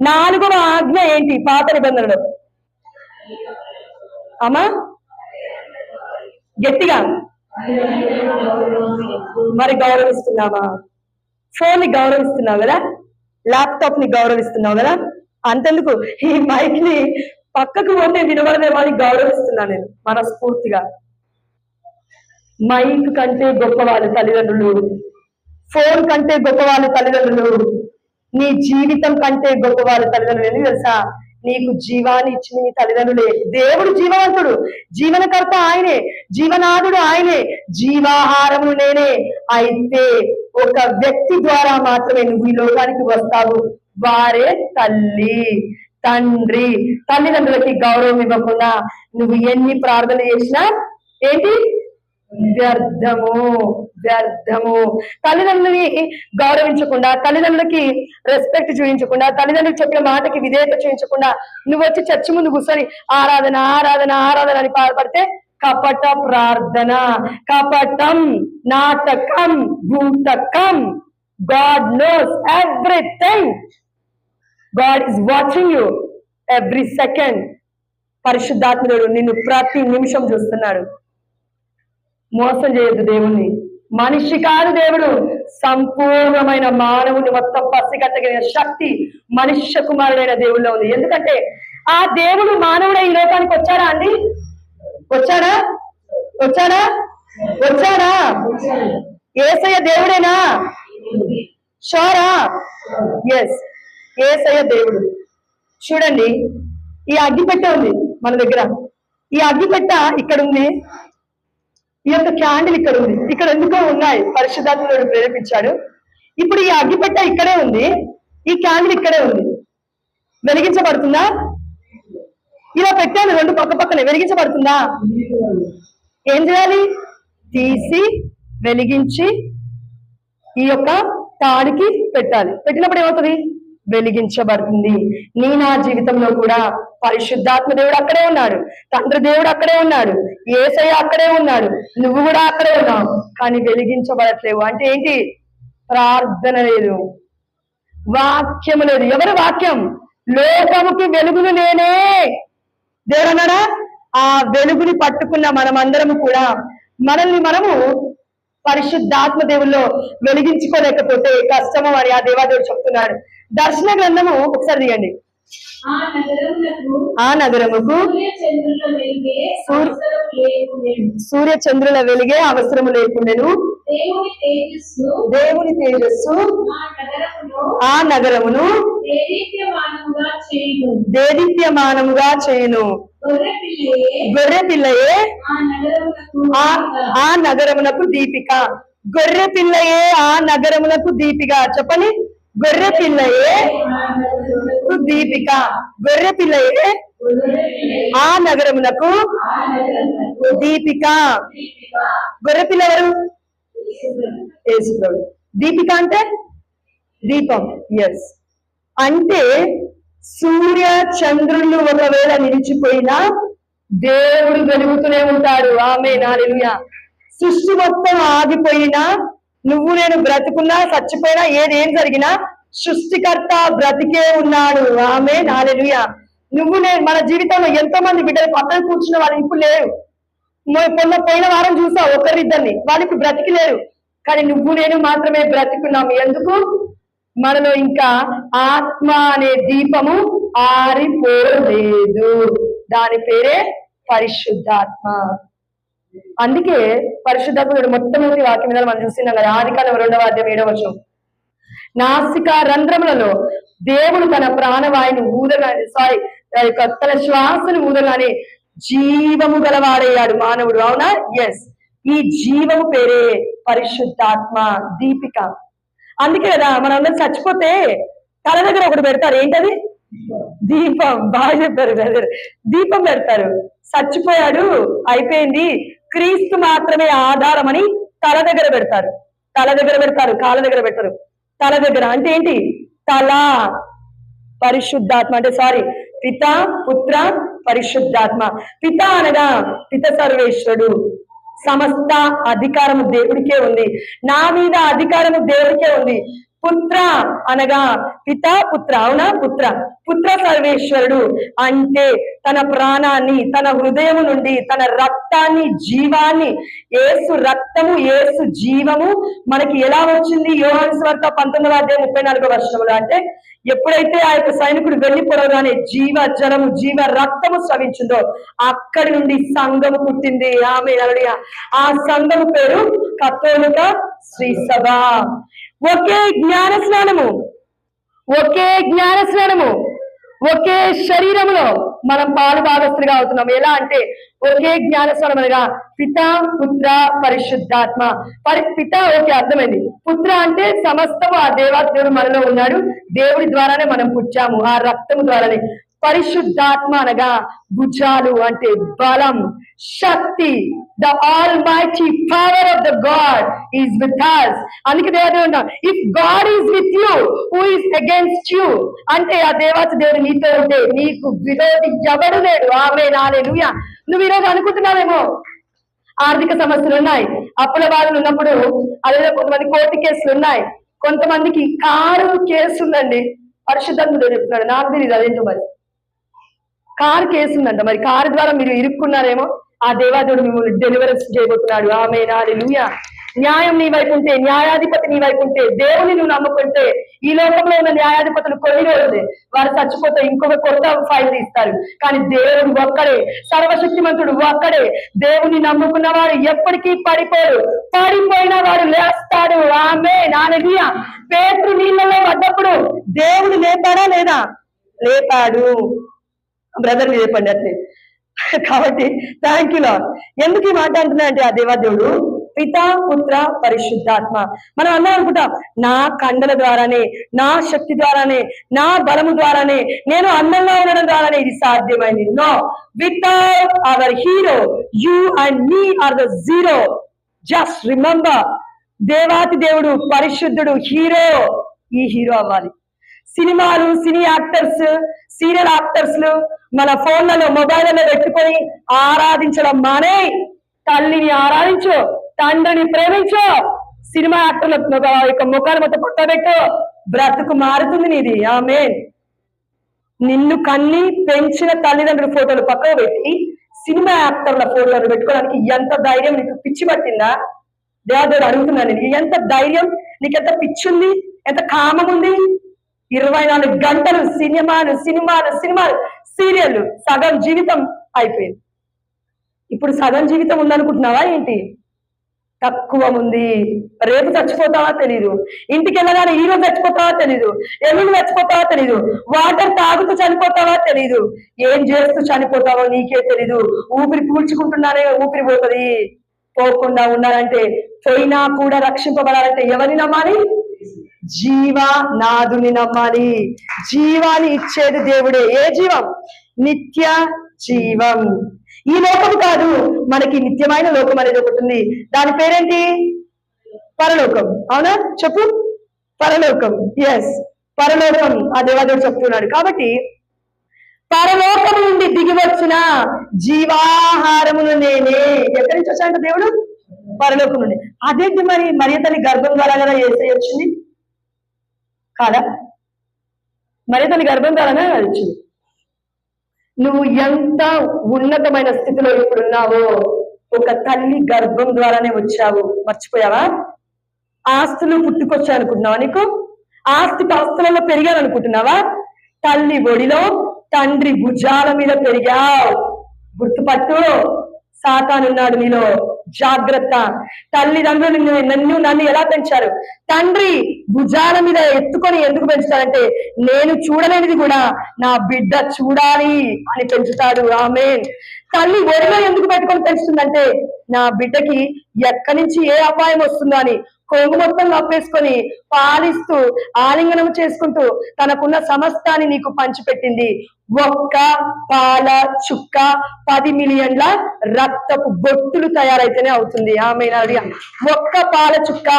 నాలుగవ ఆజ్ఞ ఏంటి? పాత నిబంధనలో. అమ్మా? గట్టిగా. మరి గౌరవిస్తున్నావా? ఫోన్ని గౌరవిస్తున్నావు కదా? ల్యాప్టాప్ని గౌరవిస్తున్నావు కదా? అంతెందుకు? ఈ మైక్ని పక్కకు పోతే వినబడదే అని గౌరవిస్తున్నా నేను మనస్ఫూర్తిగా. మైక్ కంటే గొప్పవాళ్ళు తల్లిదండ్రులు ఫోన్ కంటే గొప్పవాళ్ళు తల్లిదండ్రులు నీ జీవితం కంటే గొప్పవారు తల్లిదండ్రులు ఎందుకు తెలుసా? నీకు జీవాన్ని ఇచ్చిన నీ తల్లిదండ్రులే. దేవుడు జీవవంతుడు. జీవనకర్త ఆయనే. జీవనాథుడు ఆయనే. జీవాహారము నేనే. అయితే ఒక వ్యక్తి ద్వారా మాత్రమే నువ్వు ఈ లోకానికి వస్తావు. వారే తల్లి. తండ్రి. తల్లిదండ్రులకి గౌరవం ఇవ్వకుండా నువ్వు ఎన్ని ప్రార్థన చేసినా ఏంటి? వ్యర్థము వ్యర్థము. తల్లిదండ్రులని గౌరవించకుండా తల్లిదండ్రులకి రెస్పెక్ట్ చూపించకుండా తల్లిదండ్రులు చెప్పిన మాటకి విధేయత చూపించకుండా నువ్వు వచ్చి చర్చి ముందు కూర్చొని ఆరాధన ఆరాధన ఆరాధన అని పాల్పడితే కపట ప్రార్థన కపటం నాటకం భూతకం God knows everything God is watching you every second పరిశుద్ధాత్ముడు నిన్ను ప్రతి నిమిషం చూస్తున్నాడు. మోసం చేయొద్దు దేవుణ్ణి. మనిషి కాదు దేవుడు. సంపూర్ణమైన మానవుని మొత్తం పసిగట్టగిన శక్తి మనుష్య కుమారుడైన దేవుల్లో ఉంది. ఎందుకంటే ఆ దేవుడు మానవుడే ఈ లోకానికి వచ్చాడా అండి? వచ్చాడా? వచ్చాడా? వచ్చాడా? ఏసయ్య దేవుడేనా? షోరా? ఎస్ ఏసయ్య దేవుడు. చూడండి ఈ అగ్గిపెట్ట ఉంది మన దగ్గర. ఈ అగ్గిపెట్ట ఇక్కడ ఉంది. ఈ యొక్క క్యాండిల్ ఇక్కడ ఉంది. ఇక్కడ ఎందుకో ఉన్నాయి. పరిశుద్ధాత్మడు ప్రేరేపించాడు. ఇప్పుడు ఈ అగ్గిపెట్ట ఇక్కడే ఉంది. ఈ క్యాండిల్ ఇక్కడే ఉంది. వెలిగించబడుతుందా? ఇలా పెట్టాను రెండు పక్క పక్కన. వెలిగించబడుతుందా? ఏం చేయాలి? తీసి వెలిగించి ఈ యొక్క తాడికి పెట్టాలి. పెట్టినప్పుడు ఏమవుతుంది? వెలిగించబడుతుంది. నీ నా జీవితంలో కూడా పరిశుద్ధాత్మ దేవుడు అక్కడే ఉన్నాడు. తండ్రి దేవుడు అక్కడే ఉన్నాడు. ఏసయ్య అక్కడే ఉన్నాడు. నువ్వు కూడా అక్కడే ఉన్నావు. కానీ వెలిగించబడట్లేవు. అంటే ఏంటి? ప్రార్థన లేదు. వాక్యము లేదు. ఎవరి వాక్యం? లోకముకి వెలుగును నేనే. దేవుడు ఆ వెలుగుని పట్టుకున్న మనమందరము కూడా మనల్ని మనము పరిశుద్ధాత్మ దేవుల్లో వెలిగించుకోలేకపోతే కష్టము అని ఆ దేవాదేవుడు చెప్తున్నాడు. దర్శన గ్రంథము ఒకసారి తీయండి. ఆ నగరముకు సూర్య చంద్రుల వెలిగే సూర్- అవసరం లేకుండెను. సూర్య చంద్రుల వెలిగే అవసరము లేకుండెను. దేవుని తేజస్సు ఆ నగరమును దేదీప్యమానముగా చేయును. గొర్రె పిల్లయే ఆ నగరమునకు దీపిక. గొర్రె పిల్లయే ఆ నగరమునకు దీపిక. చెప్పండి. గొర్రె పిల్లయే దీపిక. గొర్రె పిల్లయే ఆ నగరమునకు దీపిక. గొర్రె పిల్ల ఎవరు యేసుప్రభు. దీపిక అంటే దీపం. ఎస్ అంటే సూర్య చంద్రులు ఒకవేళ నిలిచిపోయినా దేవుడు వెలుగుతూనే ఉంటాడు. ఆమె నా సృష్టి మొత్తం ఆగిపోయినా నువ్వు నేను బ్రతుకున్నా చచ్చిపోయినా ఏదేం జరిగినా సృష్టికర్త బ్రతికే ఉన్నాడు. ఆమె నాలుగుయా నువ్వు నేను మన జీవితంలో ఎంతో మంది బిడ్డలు పక్కన కూర్చున్న వాళ్ళు ఇప్పుడు లేరు. మొ- మొన్న పోయిన వారం చూసా ఒకరిద్దరిని. వాళ్ళకి బ్రతికి లేరు. కానీ నువ్వు నేను మాత్రమే బ్రతికున్నాము. ఎందుకు? మనలో ఇంకా ఆత్మ అనే దీపము ఆరిపోలేదు. దాని పేరే పరిశుద్ధాత్మ. అందుకే పరిశుద్ధాత్ముడు మొట్టమొదటి వాక్యం మీద మనం చూస్తున్నాం కదా ఆది కాలం రెండవ అధ్యాయం ఏడవ వచనం. నాసిక రంధ్రములలో దేవుడు తన ప్రాణవాయుని ఊదగానే సారీ తన శ్వాసను ఊదగానే జీవము గలవాడయ్యాడు మానవుడు. అవునా? ఎస్ ఈ జీవము పేరే పరిశుద్ధాత్మ దీపిక. అందుకే కదా మనందరం చచ్చిపోతే తల దగ్గర ఒకటి పెడతారు. ఏంటది? దీపం. బాగా చెప్పారు బ్రదర్ దీపం పెడతారు. చచ్చిపోయాడు అయిపోయింది. క్రీస్తు మాత్రమే ఆధారం అని తల దగ్గర పెడతారు. తల దగ్గర పెడతారు కాళ్ళ దగ్గర పెట్టరు. తల దగ్గర అంటే ఏంటి? తల. పరిశుద్ధాత్మ అంటే సారీ పిత పుత్ర పరిశుద్ధాత్మ. పిత అనగా పిత సర్వేశ్వరుడు. సమస్త అధికారము దేవుడికే ఉంది. నా మీద అధికారము దేవుడికే ఉంది. పుత్ర అనగా పిత పుత్ర అవునా పుత్ర? పుత్ర సర్వేశ్వరుడు అంటే తన ప్రాణాన్ని తన హృదయము నుండి తన రక్తాన్ని జీవాన్ని ఏసు రక్తము ఏసు జీవము మనకి ఎలా వచ్చింది? యోహాను స్వార్త పంతొమ్మిది అధ్యాయం ముప్పై నాలుగో వర్షంలో అంటే ఎప్పుడైతే ఆ యొక్క సైనికుడు వెళ్ళిపోవగానే జీవ జలము జీవ రక్తము స్రవించిందో అక్కడి నుండి సంఘము పుట్టింది. ఆమె ఆ సంఘము పేరు కథోలిక శ్రీ సభ ఒకే జ్ఞాన స్నానము ఒకే జ్ఞాన స్నానము ఒకే శరీరములో మనం పాలు భాగస్తులుగా అవుతున్నాం. ఎలా అంటే ఒకే జ్ఞాన స్నానం అనగా పిత పుత్ర పరిశుద్ధాత్మ. పరి పిత ఓకే అర్థమైంది. పుత్ర అంటే సమస్తము ఆ దేవాదేవుడు మనలో ఉన్నాడు. దేవుడి ద్వారానే మనం పుట్టాము. ఆ రక్తము ద్వారానే. పరిశుద్ధాత్మ అనగా భుజాలు అంటే బలం. శక్తి the almighty power of the God is with us. అందుకే దేవుడు ఉన్నాం if God is with you who is against you అంటే ఆ దేవాచ దేవుడు నీతో ఉంటే నీకు విరోధి ఎవడు లేడు. ఆమె నాలేలుయా నువ్వు ఈరోజు అనుకుంటున్నావేమో? ఆర్థిక సమస్యలు ఉన్నాయి. అప్పుల బాధలు ఉన్నప్పుడు అలాగే కొంతమంది కోర్టు కేసులు ఉన్నాయి. కొంతమందికి కారు కేసు ఉందండి. పరిశుద్ధంగా చెప్తున్నాడు? నాకు తెలియదు అదేంటో మరి. కారు కేసు ఉందంట. మరి కారు ద్వారా మీరు ఇరుక్కున్నారేమో? ఆ దేవాదేవుడు మిమ్మల్ని డెలివరెన్స్ చేయబోతున్నాడు. ఆమె నాలుయ న్యాయం నీ వైపు ఉంటే న్యాయాధిపతి నీ వైపు ఉంటే దేవుని నువ్వు నమ్ముకుంటే ఈ లోకంలో ఉన్న న్యాయాధిపతులు కొన్ని రోజులే వారు చచ్చిపోతే ఇంకొక కొత్త ఫైల్ తీస్తారు. కానీ దేవుడు ఒక్కడే సర్వశక్తిమంతుడు ఒక్కడే. దేవుని నమ్ముకున్న వారు ఎప్పటికీ పడిపోరు. పడిపోయిన వాడు లేస్తాడు. ఆమె నానగియ పేరు నీళ్ళలో పడ్డప్పుడు దేవుడు లేపాడా లేదా? లేపాడు. బ్రదర్ చెప్పండి అట్లే. కాబట్టి థ్యాంక్ యూ లాడ్ ఎందుకు ఈ మాట అంటున్నా అంటే ఆ దేవాదేవుడు పిత పుత్ర పరిశుద్ధాత్మ. మనం అన్నా అనుకుంటాం నా కండల ద్వారానే నా శక్తి ద్వారానే నా బలము ద్వారానే నేను అందంగా ఉండడం ద్వారానే ఇది సాధ్యమైంది. No without our hero you and me are the zero just remember దేవాతి దేవుడు పరిశుద్ధుడు హీరో ఈ హీరో అవ్వాలి. సినిమాలు సినీ యాక్టర్స్ సీరియల్ యాక్టర్స్ మన ఫోన్లలో మొబైల్లో పెట్టుకొని ఆరాధించడం మానే. తల్లిని ఆరాధించు తండ్రిని ప్రేమించు. సినిమా యాక్టర్ల యొక్క ముఖాలు మొత్తం పట్టబెట్టు బ్రతుకు మారుతుంది నీది. ఆమె నిన్ను కన్ని పెంచిన తల్లిదండ్రుల ఫోటోలు పక్కకు పెట్టి సినిమా యాక్టర్ల ఫోటోలు పెట్టుకోవడానికి ఎంత ధైర్యం నీకు పిచ్చి పట్టిందా? దేవదేవుడు అడుగుతున్నాను నీకు ఎంత ధైర్యం నీకు ఎంత పిచ్చి ఉంది ఎంత కామం ఉంది ఇరవై నాలుగు గంటలు సినిమాలు సినిమాలు సినిమాలు సీరియల్ సగం జీవితం అయిపోయింది. ఇప్పుడు సగం జీవితం ఉందనుకుంటున్నావా ఏంటి? తక్కువ ఉంది. రేపు చచ్చిపోతావా తెలీదు. ఇంటికి వెళ్ళగానే ఈ రోజు చచ్చిపోతావా తెలీదు. ఎల్లుండి చచ్చిపోతావా తెలీదు. వాటర్ తాగుతూ చనిపోతావా తెలీదు. ఏం చేస్తూ చనిపోతావో నీకే తెలీదు. ఊపిరి పీల్చుకుంటున్నానే ఊపిరి పోతుంది. పోకుండా ఉండాలంటే పోయినా కూడా రక్షింపబడాలంటే ఎవరిని నమ్మాలి? జీవనాథుని నమ్మాలి. జీవాన్ని ఇచ్చేది దేవుడే. ఏ జీవం? నిత్య జీవం. ఈ లోకం కాదు మనకి నిత్యమైన లోకం అనేది ఒకటి ఉంది. దాని పేరేంటి? పరలోకం. అవునా? చెప్పు. పరలోకం. ఎస్ పరలోకం. ఆ దేవాదేవుడు చెప్తున్నాడు. కాబట్టి పరలోకం నుండి దిగి వచ్చిన జీవాహారమును నేనే. ఎక్కడి నుంచి వచ్చాడంట దేవుడు? పరలోకం నుండి. అదేంటి మరి? మరియ తల్లి గర్భం ద్వారా కదా ఏసై వచ్చింది? కాదా? మరి తన గర్భం ద్వారానే నడిచింది నువ్వు ఎంత ఉన్నతమైన స్థితిలో ఇప్పుడున్నావో ఒక తల్లి గర్భం ద్వారానే వచ్చావు. మర్చిపోయావా? ఆస్తులు పుట్టుకొచ్చానుకుంటున్నావా నీకు? ఆస్తి పాస్తులలో పెరిగాలనుకుంటున్నావా తల్లి ఒడిలో తండ్రి భుజాల మీద పెరిగావు. గుర్తుపట్టు సాతానున్నాడు నీలో. జాగ్రత్త. తల్లిదండ్రులు నిన్ను నన్ను నన్ను ఎలా పెంచారు? తండ్రి భుజాల మీద ఎత్తుకొని ఎందుకు పెంచుతాడంటే నేను చూడలేనిది కూడా నా బిడ్డ చూడాలి అని పెంచుతాడు. ఆమె తల్లి ఒడిలో ఎందుకు పెట్టుకొని పెంచుతుందంటే నా బిడ్డకి ఎక్కడి నుంచి ఏ అపాయం వస్తుందో అని కొంగు మొత్తం కప్పేసుకొని పాలిస్తూ ఆలింగనం చేసుకుంటూ తనకున్న సమస్తాన్ని నీకు పంచిపెట్టింది. ఒక్క పాల చుక్క పది మిలియన్ల రక్తపు బొట్టులు తయారైతేనే అవుతుంది. ఆమె నాది ఒక్క పాల చుక్క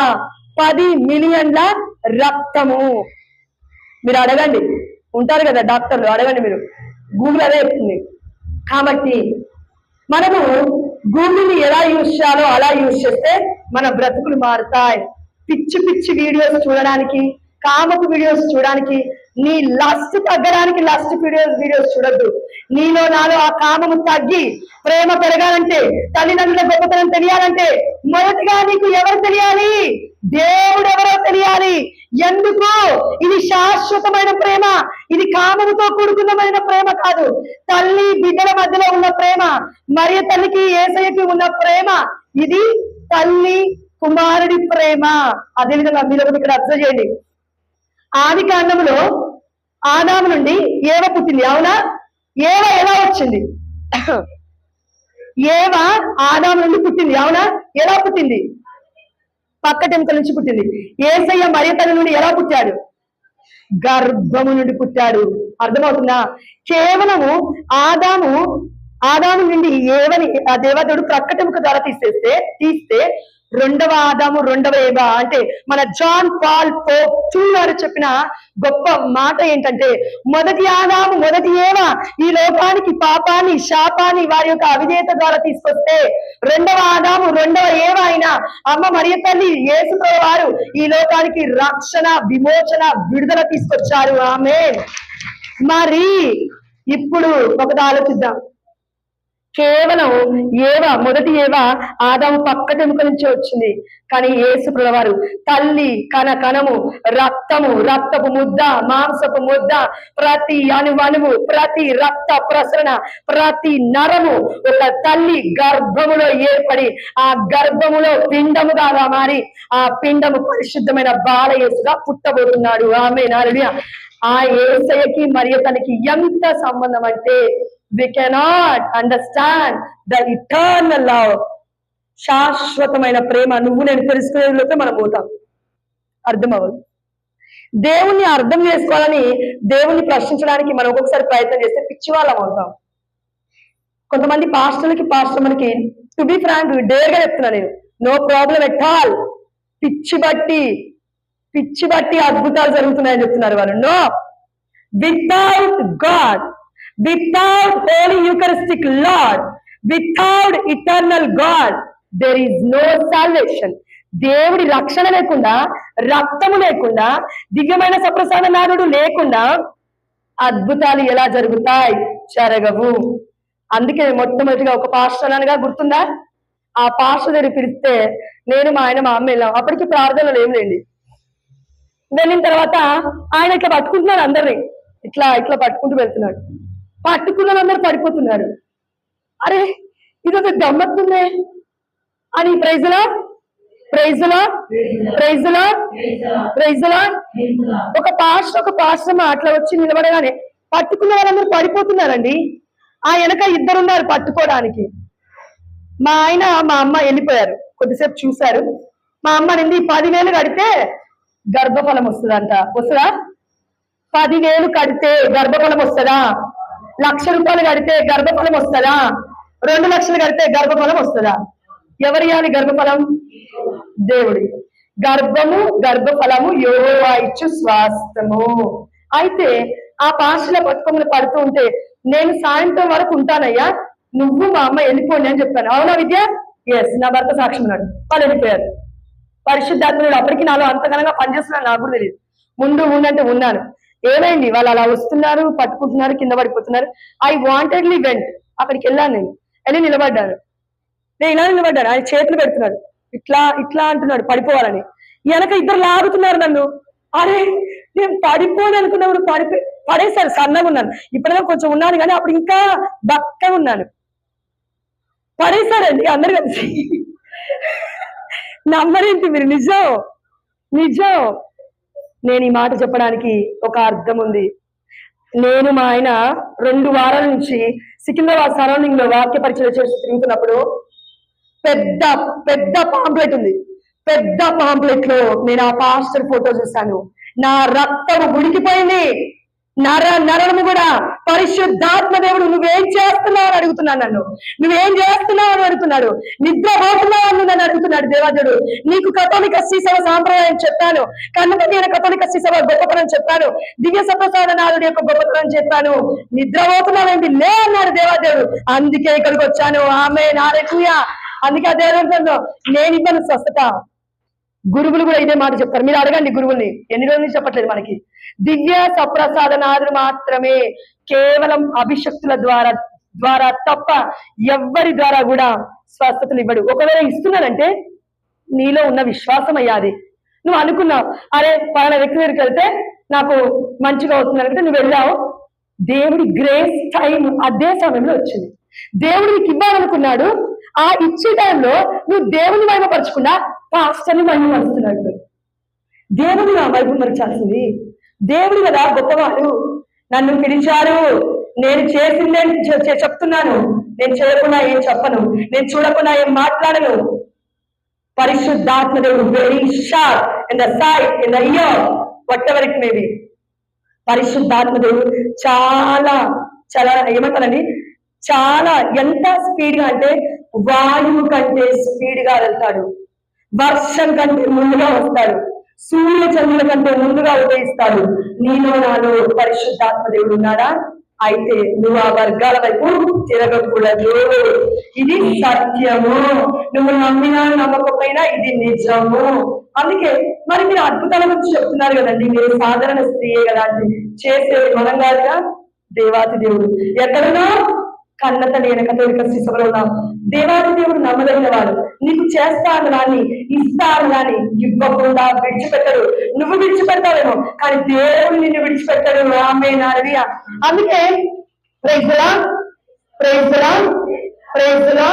పది మిలియన్ల రక్తము. మీరు అడగండి. ఉంటారు కదా డాక్టర్లు అడగండి మీరు. గూగుల్ అదే చెప్తుంది. కాబట్టి మనము గూగుల్ని ఎలా యూజ్ చేయాలో అలా యూజ్ చేస్తే మన బ్రతుకులు మారుతాయి. పిచ్చి పిచ్చి వీడియోస్ చూడడానికి కామపు వీడియోస్ చూడడానికి నీ లస్ట్ తగ్గడానికి లస్ట్ వీడియోస్ వీడియోస్ చూడొద్దు. నీలో నాలో ఆ కామము తగ్గి ప్రేమ పెరగాలంటే తల్లిదండ్రుల గొప్పతనం తెలియాలంటే మొదటిగా నీకు ఎవరు తెలియాలి? దేవుడు ఎవరో తెలియాలి. ఎందుకు? ఇది శాశ్వతమైన ప్రేమ. ఇది కామముతో కూడుకున్నమైన ప్రేమ కాదు. తల్లి బిడ్డల మధ్యలో ఉన్న ప్రేమ మరియు తల్లికి ఏసయ్యకి ఉన్న ప్రేమ ఇది తల్లి కుమారుడి ప్రేమ. అదేవిధంగా మీరు ఇక్కడ అబ్జర్వ్ చేయండి. ఆది కాండములో ఆదాము నుండి ఏవ పుట్టింది? అవునా? ఏవ ఎలా వచ్చింది? ఏవ ఆదాము నుండి పుట్టింది. అవునా? ఎలా పుట్టింది? పక్కటెముక నుంచి పుట్టింది. ఏసయ్య మరియ తన నుండి ఎలా పుట్టాడు? గర్భము నుండి పుట్టాడు. అర్థమవుతుందా? కేవలము ఆదాము ఆదాము నుండి ఏవని ఆ దేవతడు ప్రక్కటెముక ద్వారా తీసేస్తే తీస్తే రెండవ ఆదాము రెండవ ఏవ అంటే మన జాన్ పాల్ పోప్ టూ గారు చెప్పిన గొప్ప మాట ఏంటంటే మొదటి ఆదాము మొదటి ఏవ ఈ లోకానికి పాపాన్ని శాపాన్ని వారి యొక్క అవిధేత ద్వారా తీసుకొస్తే రెండవ ఆదాము రెండవ ఏవ అయినా అమ్మ మరియ తల్లి యేసు వారు ఈ లోకానికి రక్షణ విమోచన విడుదల తీసుకొచ్చారు. ఆమె మరి ఇప్పుడు ఒకటి ఆలోచిద్దాం. కేవలం ఏవ మొదటి ఏవ ఆదాము పక్కటెముక నుంచి వచ్చింది. కానీ యేసు వారు తల్లి కన కనము రక్తము రక్తపు ముద్ద మాంసపు ముద్ద ప్రతి అనువనువు ప్రతి రక్త ప్రసరణ ప్రతి నరము ఒక తల్లి గర్భములో ఏర్పడి ఆ గర్భములో పిండముగా మారి ఆ పిండము పరిశుద్ధమైన బాలయేసుగా పుట్టబోతున్నాడు. ఆమె నాలుడియా ఆ ఏసయ్యకి మరియు తనకి ఎంత సంబంధం అంటే we cannot understand the eternal love శాశ్వతమైన ప్రేమ నువ్వు నేను తెలుసుకునేలోపే మనం పోతాం. అర్థం అవ్వదు దేవుణ్ణి అర్థం చేసుకోవాలని దేవుణ్ణి ప్రశ్నించడానికి మనం ఒక్కొక్కసారి ప్రయత్నం చేస్తే పిచ్చి వాళ్ళం అవుతాం. కొంతమంది పాస్టర్లకి పాస్టర్ మనకి టు బి ఫ్రాంక్ డేర్గా చెప్తున్నా నేను. నో ప్రాబ్లం ఎట్ ఆల్ పిచ్చి బట్టి పిచ్చి బట్టి అద్భుతాలు జరుగుతున్నాయని చెప్తున్నారు వాళ్ళు. No without God Without Holy Eucharistic Lord, without eternal God there is no salvation. దేవుడి రక్షణ లేకుండా రక్తము లేకుండా దివ్యమైన సప్రసాద నాదుడు లేకుండా అద్భుతాలు ఎలా జరుగుతాయి? జరగవు. అందుకే మొట్టమొదటిగా ఒక పాశ్వనగా గుర్తుందా? ఆ పాశ్వ దగ్గర పిలిస్తే నేను మా ఆయన మా అమ్మ వెళ్ళాం. అప్పటికి ప్రార్థనలు ఏం లేండి వెళ్ళిన తర్వాత ఆయన ఇట్లా పట్టుకుంటున్నాడు అందరిని. ఇట్లా ఇట్లా పట్టుకుంటూ వెళ్తున్నాడు. పట్టుకున్న వాళ్ళందరూ పడిపోతున్నారు. అరే ఇదొక గమ్మత్తుందే అని ప్రైజులా ప్రైజులా ప్రైజులా ప్రైజులా ఒక పాస్ట్ ఒక పాశ్రమ అట్లా వచ్చి నిలబడగానే పట్టుకున్న వాళ్ళందరూ పడిపోతున్నారండి. ఆ వెనక ఇద్దరు ఉన్నారు పట్టుకోవడానికి. మా ఆయన మా అమ్మ వెళ్ళిపోయారు. కొద్దిసేపు చూశారు. మా అమ్మ నింది పదివేలు కడితే గర్భఫలం వస్తుందంట. వస్తుందా? పదివేలు కడితే గర్భఫలం వస్తుందా? లక్ష రూపాయలు కడితే గర్భఫలం వస్తుందా? రెండు లక్షలు కడితే గర్భఫలం వస్తుందా? ఎవరు ఇవ్వాలి గర్భఫలం? దేవుడి. గర్భము గర్భఫలము యోగా ఇచ్చు స్వాస్థము. అయితే ఆ పాశల బతుకములు పడుతూ ఉంటే నేను సాయంత్రం వరకు ఉంటానయ్యా. నువ్వు మా అమ్మ వెళ్ళిపోండి అని చెప్పాను. అవునా విద్య? ఎస్ నా భర్త సాక్ష్యం ఉన్నాడు. వాళ్ళు వెళ్ళిపోయారు. పరిశుద్ధాత్ముడు అప్పటికి నాలో అంతగనంగా పనిచేస్తున్నాను నాకు కూడా తెలియదు. ముందు ఉండంటే ఉన్నాను. ఏమైంది? వాళ్ళు అలా వస్తున్నారు పట్టుకుంటున్నారు కింద పడిపోతున్నారు. ఐ వాంటెడ్లీ వెంట్ అక్కడికి వెళ్ళాను నేను. వెళ్ళి నిలబడ్డాను. నేను ఇలా నిలబడ్డాను. ఆయన చేతులు పెడుతున్నాడు. ఇట్లా ఇట్లా అంటున్నాడు. పడిపోవాలని. వెనక ఇద్దరు లాగుతున్నారు నన్ను. అరే నేను పడిపోను అనుకున్నప్పుడు పడిపో పడేసారు సన్నగా ఉన్నాను. ఇప్పుడేమో కొంచెం ఉన్నాను కానీ అప్పుడు ఇంకా బక్కగా ఉన్నాను. పడేశారండి అందరు కలిసి. నమ్మరేంటి మీరు? నిజం. నిజం. నేను ఈ మాట చెప్పడానికి ఒక అర్థం ఉంది. నేను మా ఆయన రెండు వారాల నుంచి సికింద్రాబాద్ సరౌండింగ్లో వాక్య పరిచయం చేసి తిరుగుతున్నప్పుడు పెద్ద పెద్ద పాంప్లెట్ ఉంది. పెద్ద పాంప్లెట్లో నేను ఆ పాస్టర్ ఫోటో చూశాను. నా రక్తం ఉడికిపోయింది. నర నరము కూడా పరిశుద్ధాత్మ దేవుడు నువ్వేం చేస్తున్నావు అని అడుగుతున్నాను నన్ను. నువ్వేం చేస్తున్నావు అని అడుగుతున్నాడు. నిద్రపోతున్నావు అని నన్ను అడుగుతున్నాడు దేవాదుడు. నీకు కథోలిక శ్రీసభ సాంప్రదాయం చెప్పాను. కనుక నేను కథోలిక శ్రీసభ గొప్పతనం చెప్పాను. దివ్య సప్రసాద నాథుడి యొక్క గొప్పతనం చెప్పాను. నిద్రపోతున్నావేంటి లే అన్నాడు దేవాదేవుడు. అందుకే ఇక్కడికి వచ్చాను. ఆమె నారకుయ అందుకే ఆ దేవుడు నేను ఇవ్వను స్వస్థత. గురువులు కూడా ఇదే మాట చెప్తారు. మీరు అడగండి గురువుల్ని. ఎన్ని రోజులు చెప్పట్లేదు మనకి? దివ్య సప్రసాదనాదులు మాత్రమే కేవలం అభిషక్తుల ద్వారా ద్వారా తప్ప ఎవ్వరి ద్వారా కూడా స్వస్థతలు ఇవ్వడు. ఒకవేళ ఇస్తున్నాడంటే నీలో ఉన్న విశ్వాసం అయ్యాది. నువ్వు అనుకున్నావు అరే పలానా వ్యక్తి దగ్గరికి వెళ్తే నాకు మంచిగా అవుతుంది నువ్వు వెళ్ళావు. దేవుడి గ్రేస్ టైం అదే సమయంలో వచ్చింది. దేవుడు నీకు ఇవ్వాలనుకున్నాడు. ఆ ఇచ్చే టైంలో నువ్వు దేవుని మహిమపరచకుండా పాస్టర్ని మహిమపరుస్తున్నాడు దేవుడు నా వైపు మరచాల్సింది. దేవుడు కదా గొప్పవాడు. నన్ను పిలిచారు. నేను చేసిందే చెప్తున్నాను. నేను చేయకుండా ఏం చెప్పను. నేను చూడకుండా ఏం మాట్లాడను. పరిశుద్ధాత్మ దేవుడు very sharp in the sight in the ear whatever it maybe పరిశుద్ధాత్మ దేవుడు చాలా చాలా ఏమంటారండి? చాలా ఎంత స్పీడ్గా అంటే వాయువు కంటే స్పీడ్గా వెళ్తాడు. వర్షం కంటే ముందుగా వస్తాడు. సూర్య చంద్రుల కంటే ముందుగా ఉదయిస్తాడు. నీలో నాలో పరిశుద్ధాత్మ దేవుడు ఉన్నాడా? అయితే నువ్వు ఆ వర్గాల వైపు తిరగకూడదు. ఇది సత్యము. నువ్వు నమ్మినా నమ్మకపోయినా ఇది నిజము. అందుకే మరి మీరు అద్భుతాల గురించి చెప్తున్నారు కదండి. మీరు సాధారణ స్త్రీయే కదా అంటే చేసేది మనం కాదుగా దేవాతి దేవుడు. ఎక్కడున్నా కన్నత లేనక శ్రీ సభలో ఉన్నాం దేవాది దేవుడు నమ్మదగిన వాడు. నీకు చేస్తాను రాని ఇస్తాను కానీ ఇవ్వకుండా విడిచిపెట్టడు. నువ్వు విడిచిపెట్టావేమో కానీ దేవుడు నిన్ను విడిచిపెట్టాడు. రామే నారవి అందుకే ప్రైజ్లా ప్రైజ్లా ప్రైజ్లా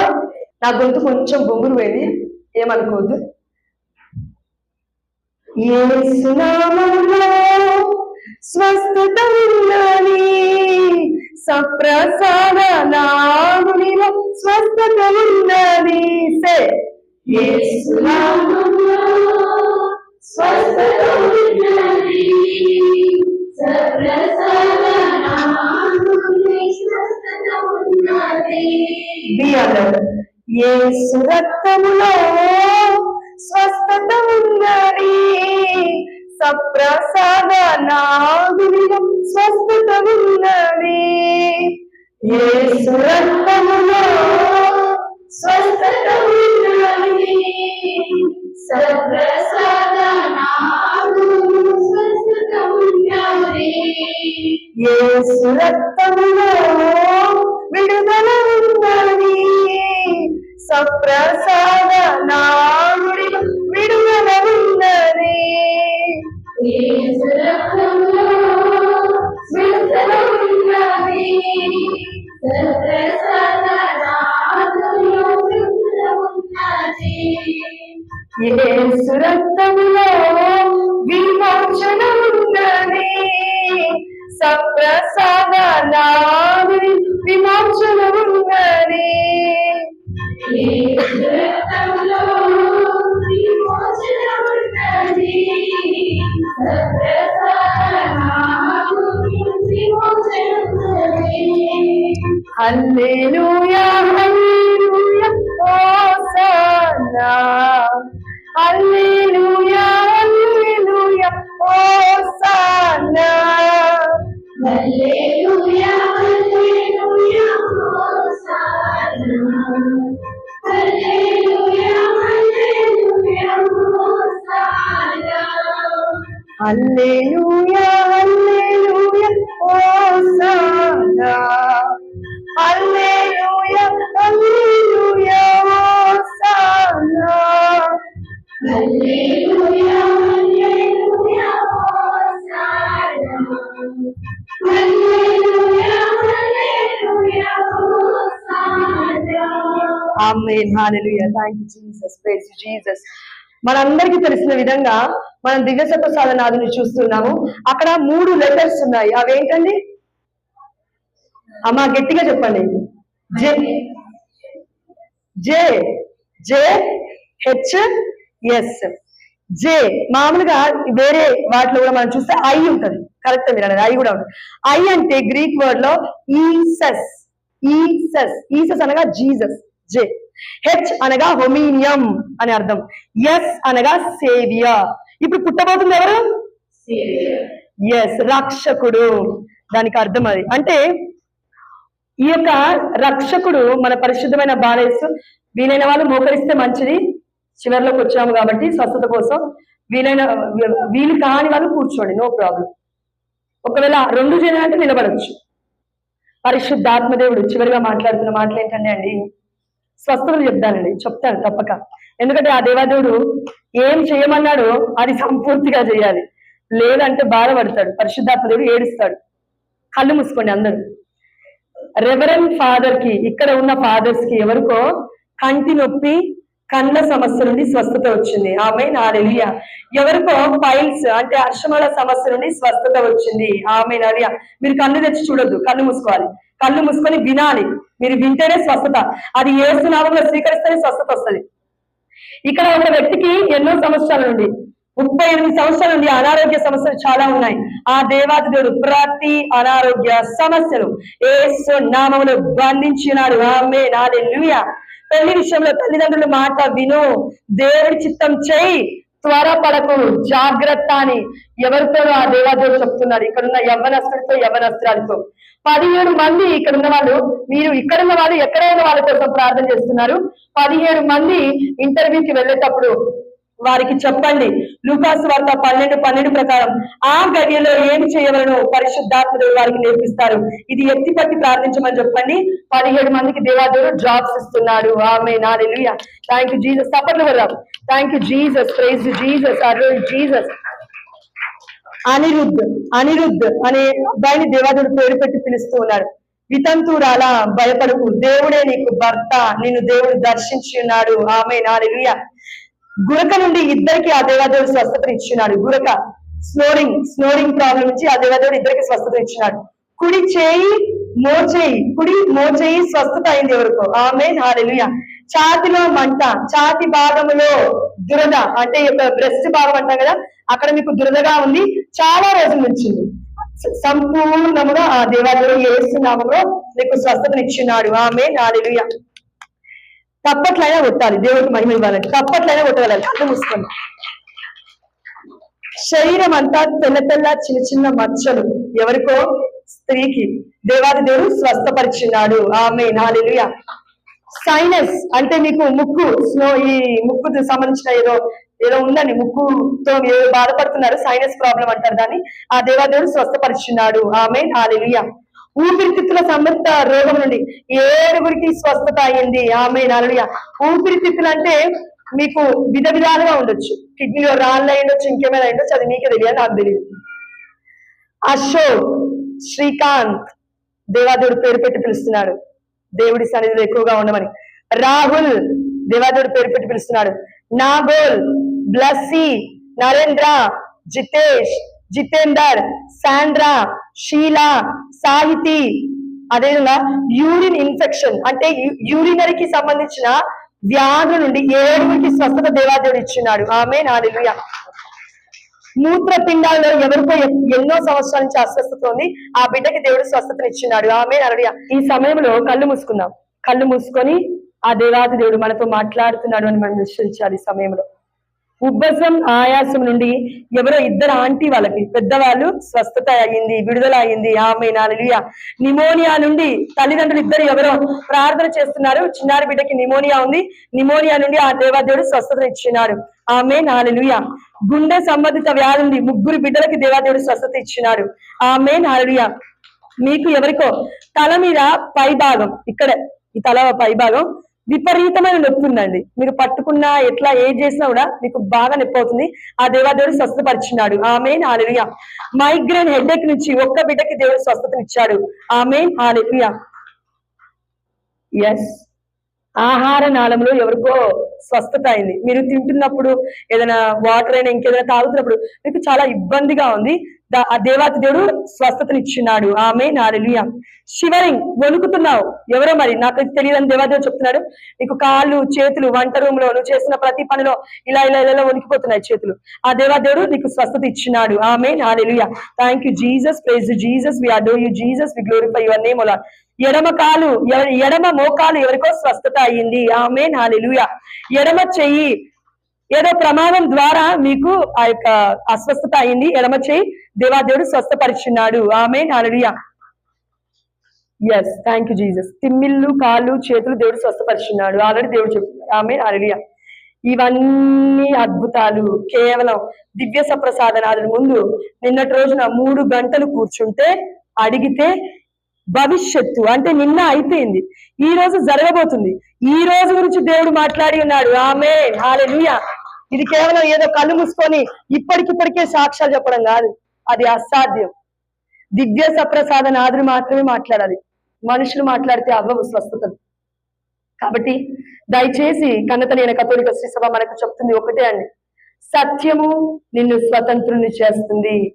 నా గొంతు కొంచెం బొంగురు పోయింది ఏమనుకోవద్దు. ఏసునామములో స్వస్థత ఉన్నది సప్రసా నామునిలో స్వస్థత ఉన్నది సే. స్వస్థత ఉన్నది ఏ సురక్తములో స్వస్థత ఉన్నది సప్రసాద నాగునిలో స్వస్థత ఉన్నది. ఏసు రక్తములో స్వస్థత ఉన్నది. సప్రసాద స్వస్థత ఉన్నది. యేసు రక్తములో విడుదల ఉన్నది సప్రసాద విడుదల ఉన్నది యేసు సురక్తములో విమోచనమున్నది సప్రసాదనా విమోచనమున్నది విమోచనమున్నది Hallelujah, hallelujah, Hosanna. Hallelujah, hallelujah, Hosanna. Hallelujah, hallelujah, Hosanna. Hallelujah, hallelujah, Hosanna. Hallelujah. Amen you Jesus Jesus మనందరికీ తెలిసిన విధంగా మనం దివ్య సత్వ చూస్తున్నాము. అక్కడ మూడు లెటర్స్ ఉన్నాయి. అవేంటండి? అమ్మా గట్టిగా చెప్పండి. జే జే జే హెచ్ ఎస్. జే మామూలుగా వేరే వాటిలో కూడా మనం చూస్తే ఐ ఉంటుంది. కరెక్ట్ మీరు అనేది ఐ కూడా ఉంటుంది. ఐ అంటే గ్రీక్ వర్డ్లో ఈసస్. ఈసస్. ఈసస్ అనగా జీసస్. జే. హెచ్ అనగా హొమీనియం అని అర్థం. ఎస్ అనగా సేవియర్ ఇప్పుడు పుట్టబోతుంది ఎవరు? ఎస్ రక్షకుడు. దానికి అర్థం అది. అంటే ఈ యొక్క రక్షకుడు మన పరిశుద్ధమైన బాలేసు వీలైన వాళ్ళు మోకరిస్తే మంచిది. చివరిలోకి వచ్చాము కాబట్టి స్వస్థత కోసం వీలైన వీలు కాని వాళ్ళు కూర్చోండి నో ప్రాబ్లం ఒకవేళ రెండు చేయాలంటే నిలబడచ్చు. పరిశుద్ధాత్మదేవుడు చివరిగా మాట్లాడుతున్న మాటలు ఏంటంటే అండి? స్వస్థతలు చెప్తానండి. చెప్తాను తప్పక. ఎందుకంటే ఆ దేవాదేవుడు ఏం చేయమన్నాడో అది సంపూర్తిగా చేయాలి. లేదంటే బాధపడతాడు. పరిశుద్ధాత్మదేవుడు ఏడుస్తాడు. కళ్ళు మూసుకోండి అందరూ. రెవరెంట్ ఫాదర్కి ఇక్కడ ఉన్న ఫాదర్స్కి ఎవరికో కంటి నొప్పి కళ్ళ సమస్య నుండి స్వస్థత వచ్చింది. ఆమె నాడెలియా ఎవరికో పైల్స్ అంటే అర్షమల సమస్య నుండి స్వస్థత వచ్చింది. ఆమె నాడియా మీరు కన్ను తెచ్చి చూడొద్దు. కళ్ళు మూసుకోవాలి. కళ్ళు మూసుకొని వినాలి. మీరు వింటేనే స్వస్థత. అది ఏ సునామంలో స్వీకరిస్తేనే స్వస్థత వస్తుంది. ఇక్కడ ఒక వ్యక్తికి ఎన్నో సంవత్సరాల నుండి ముప్పై ఎనిమిది సంవత్సరాల నుండి అనారోగ్య సమస్యలు చాలా ఉన్నాయి. ఆ దేవాది దేవుడు ప్రతి అనారోగ్య సమస్యలు ఏసు నామములు బంధించినాడు. ఆమె నాదే పెళ్ళి విషయంలో తల్లిదండ్రులు మాట విను. దేవుడి చిత్తం చేయి. త్వరపడకు జాగ్రత్త అని ఎవరితోనూ ఆ దేవాదేవుడు చెప్తున్నాడు ఇక్కడున్న యవ్వనస్తుడితో యవ్వనస్త్రాలతో. పదిహేడు మంది ఇక్కడ ఉన్న వాళ్ళు మీరు ఇక్కడ ఉన్న వాళ్ళు ఎక్కడైనా వాళ్ళ కోసం ప్రార్థన చేస్తున్నారు. పదిహేడు మంది ఇంటర్వ్యూకి వెళ్ళేటప్పుడు వారికి చెప్పండి. లూకాస్ వార్త పన్నెండు పన్నెండు ప్రకారం ఆ గడియలో ఏం చేయవలను పరిశుద్ధాత్మ వారికి నేర్పిస్తారు. ఇది ఎత్తి పట్టి ప్రార్థించమని చెప్పండి. పదిహేడు మందికి దేవాదేవుడు జాబ్స్ ఇస్తున్నాడు. ఆమె నాలుగు థ్యాంక్ యూ జీసస్ తప్పట్లు కదా thank you Jesus praise Jesus అరు జీసస్ అనిరుద్ధ్ అనిరుద్ధ్ అనే అబ్బాయిని దేవాదుడు పేరు పెట్టి పిలుస్తూ ఉన్నాడు. వితంతురాలా భయపడకు. దేవుడే నీకు భర్త. నిన్ను దేవుడు దర్శించి ఉన్నాడు. ఆమె నాలుగుయ గురక నుండి ఇద్దరికి ఆ దేవాదేవుడు స్వస్థత ఇచ్చినాడు. గురక స్నోరింగ్ స్నోరింగ్ ప్రాబ్లం నుంచి ఆ దేవాదేవుడు ఇద్దరికి స్వస్థత ఇచ్చినాడు. కుడి చేయి మోచేయి కుడి మోచేయి స్వస్థత అయింది ఎవరికో. ఆమె హాలెలుయ ఛాతిలో మంట ఛాతి భాగములో దురద అంటే యొక్క బ్రెస్ట్ భాగం అంటాం కదా అక్కడ మీకు దురదగా ఉంది చాలా రోజుల నుంచి సంపూర్ణముగా ఆ దేవాదేవుడు ఏసునామంలో నీకు స్వస్థతనిచ్చినాడు. ఆమె హాలెలుయ తప్పట్లైనా కొట్టాలి. దేవుడికి మహిమ ఇవ్వాలంటే తప్పట్లైనా కొట్టగలాలి అర్థం మూసుకోండి. శరీరం అంతా తెల్ల తెల్ల చిన్న చిన్న మచ్చలు. ఎవరికో? స్త్రీకి. దేవాది దేవుడు స్వస్థపరిచినాడు. ఆమె నాలుగు సైనస్ అంటే మీకు ముక్కు. స్నో ఈ ముక్కుకు సంబంధించిన ఏదో ఏదో ఉందండి. ముక్కుతో ఏదో బాధపడుతున్నారు. సైనస్ ప్రాబ్లం అంటారు దాన్ని. ఆ దేవాదేవుడు స్వస్థపరిచినాడు. ఆమె నాలుగు ఊపిరితిత్తుల సంబంధిత రోగం నుండి ఏడుగురికి స్వస్థత అయింది. ఆమె నాలుగుయ ఊపిరితిత్తులు అంటే మీకు విధ విధాలుగా ఉండొచ్చు. కిడ్నీలో రాళ్ళు అయి ఇంకేమైనా అయి అది మీకే తెలియదు నాకు తెలియదు. అశోక్ శ్రీకాంత్ దేవాదేవుడు పేరు పెట్టి పిలుస్తున్నాడు. దేవుడి సన్నిధిలో ఎక్కువగా ఉండమని. రాహుల్ దేవాదేవుడు పేరు పెట్టి పిలుస్తున్నాడు. నాగోల్ బ్లస్సీ నరేంద్ర జితేష్ జితేందర్ శాండ్రా షీలా సాహితి అదేవిధంగా యూరిన్ ఇన్ఫెక్షన్ అంటే యూరినరీకి సంబంధించిన వ్యాధుల నుండి ఏడుగురికి స్వస్థత దేవాదేవుడు ఇచ్చినాడు ఆమె నాలుగు మూత్రపిండాల్లో ఎవరికో ఎన్నో సంవత్సరాల నుంచి అస్వస్థత ఉంది. ఆ బిడ్డకి దేవుడు స్వస్థతనిచ్చినాడు ఆమె నరుడియ ఈ సమయంలో కళ్ళు మూసుకుందాం. కళ్ళు మూసుకొని ఆ దేవాది దేవుడు మనతో మాట్లాడుతున్నాడు అని మనం విశ్వసించాలి ఈ సమయంలో. ఉబ్బసం ఆయాసం నుండి ఎవరో ఇద్దరు ఆంటీ వాళ్ళకి పెద్దవాళ్ళు స్వస్థత అయ్యింది విడుదల అయింది ఆమె నాలుగుయ నిమోనియా నుండి తల్లిదండ్రులు ఇద్దరు ఎవరో ప్రార్థన చేస్తున్నారు. చిన్నారి బిడ్డకి నిమోనియా ఉంది. నిమోనియా నుండి ఆ దేవాదేవుడు స్వస్థత ఇచ్చినాడు. ఆమె నాలుగుయ గుండె సంబంధిత వ్యాధి ఉంది ముగ్గురు బిడ్డలకి దేవాదేవుడు స్వస్థత ఇచ్చినాడు. ఆమె నాలుగుయ మీకు ఎవరికో తల మీద పై భాగం ఇక్కడ ఈ తల పై భాగం విపరీతమైన నొప్పి ఉందండి మీరు పట్టుకున్నా ఎట్లా ఏం చేసినా కూడా మీకు బాగా నొప్పి అవుతుంది. ఆ దేవాదేవుడు స్వస్థపరిచినాడు. ఆమె హాలెలుయ. మైగ్రేన్ హెడేక్ నుంచి ఒక్క బిడ్డకి దేవుడు స్వస్థతనిచ్చాడు. ఆమె హాలెలుయ. ఎస్ ఆహార నాళంలో ఎవరికో స్వస్థత అయింది. మీరు తింటున్నప్పుడు ఏదైనా వాటర్ అయినా ఇంకేదైనా తాగుతున్నప్పుడు మీకు చాలా ఇబ్బందిగా ఉంది. దా- ఆ దేవాతి దేవుడు స్వస్థతనిచ్చినాడు. ఆమె నాలుగుయ షివరింగ్ వణుకుతున్నావు. ఎవరో మరి? నాకు తెలియదని దేవాదేవుడు చెప్తున్నాడు. నీకు కాళ్ళు చేతులు వంట రూమ్లో నువ్వు చేసిన ప్రతి పనిలో ఇలా ఇలా ఇలా వణికిపోతున్నాయి చేతులు. ఆ దేవాదేవుడు నీకు స్వస్థత ఇచ్చినాడు ఆమె నాలుగుయ thank you Jesus praise Jesus we adore you Jesus we glorify your name అలా ఎడమ కాలు ఎడమ మోకాలు ఎవరికో స్వస్థత అయింది. ఆమె నాలుయ ఎడమ చెయ్యి ఏదో ప్రమాదం ద్వారా మీకు ఆ యొక్క అస్వస్థత అయింది. ఎడమ చెయ్యి దేవాదేవుడు స్వస్థపరిచున్నాడు ఆమె నాలుయ ఎస్ థ్యాంక్ యూ జీసస్ తిమ్మిళ్ళు కాళ్ళు చేతులు దేవుడు స్వస్థపరిచున్నాడు ఆల్రెడీ దేవుడు చెప్తున్నాడు ఆమె నాలుయ ఇవన్నీ అద్భుతాలు. కేవలం దివ్య సప్రసాదనాథుల ముందు నిన్నటి రోజున మూడు గంటలు కూర్చుంటే అడిగితే భవిష్యత్తు అంటే నిన్న అయిపోయింది. ఈ రోజు జరగబోతుంది. ఈ రోజు గురించి దేవుడు మాట్లాడి ఉన్నాడు. ఆమె హాలెలుయ ఇది కేవలం ఏదో కళ్ళు మూసుకొని ఇప్పటికిప్పటికే సాక్ష్యాలు చెప్పడం కాదు. అది అసాధ్యం. దివ్య సప్రసాద నాదులు మాత్రమే మాట్లాడాలి. మనుషులు మాట్లాడితే అవ్వవు స్వస్థతలు. కాబట్టి దయచేసి కన్నతనైన కథోలిక శ్రీసభ మనకు చెప్తుంది ఒకటే అండి. సత్యము నిన్ను స్వతంత్రుని చేస్తుంది.